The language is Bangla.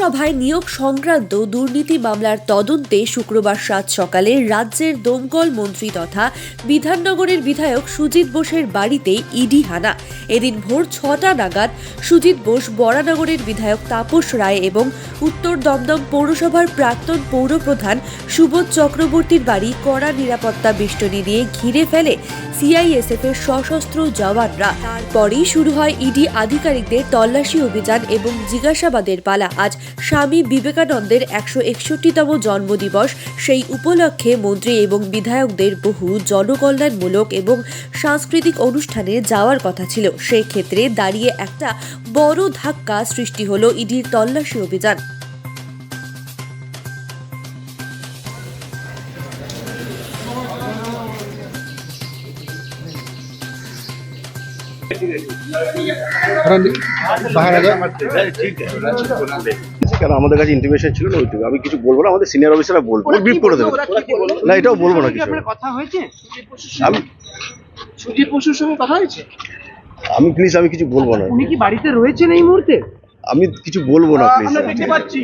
বিধানসভায় নিয়োগ সংক্রান্ত দুর্নীতি মামলার তদন্তে শুক্রবার সাত সকালে রাজ্যের দমকল মন্ত্রী তথা বিধাননগরের বিধায়ক সুজিত বোসের বাড়িতে ইডি হানা। এদিন ভোর ছটা নাগাদ সুজিত বোস বরানগরের বিধায়ক তাপস রায় এবং উত্তর দমদম পৌরসভার প্রাক্তন পৌরপ্রধান সুবোধ চক্রবর্তীর বাড়ি কড়া নিরাপত্তা বেষ্টনী দিয়ে ঘিরে ফেলে সিআইএসএফ এর সশস্ত্র জওয়ানরা। তারপরেই শুরু হয় ইডি আধিকারিকদের তল্লাশি অভিযান এবং জিজ্ঞাসাবাদের পালা। আজ স্বামী বিবেকানন্দের একশো একষট্টিতম জন্মদিবস। সেই উপলক্ষে মন্ত্রী এবং বিধায়কদের বহু জনকল্যাণমূলক এবং সাংস্কৃতিক অনুষ্ঠানে যাওয়ার কথা ছিল। সেক্ষেত্রে দাঁড়িয়ে একটা বড় ধাক্কা সৃষ্টি হলো ইডির তল্লাশি অভিযান। কেন? আমাদের কাছে ইন্টিমেশন ছিল না ওইটুকু আমি কিছু বলব না আমাদের সিনিয়র অফিসাররা বলব। ব্রিফ করে দেবে। না এটাও বলব না কিছু। কথা হয়েছে? আমি সুজিত বসুর সঙ্গে কথা হয়েছে? আমি প্লিজ আমি কিছু বলব না। উনি কি বাড়িতে রয়েছেন এই মুহূর্তে? আমি কিছু বলব না প্লিজ আমরা দেখতে পাচ্ছি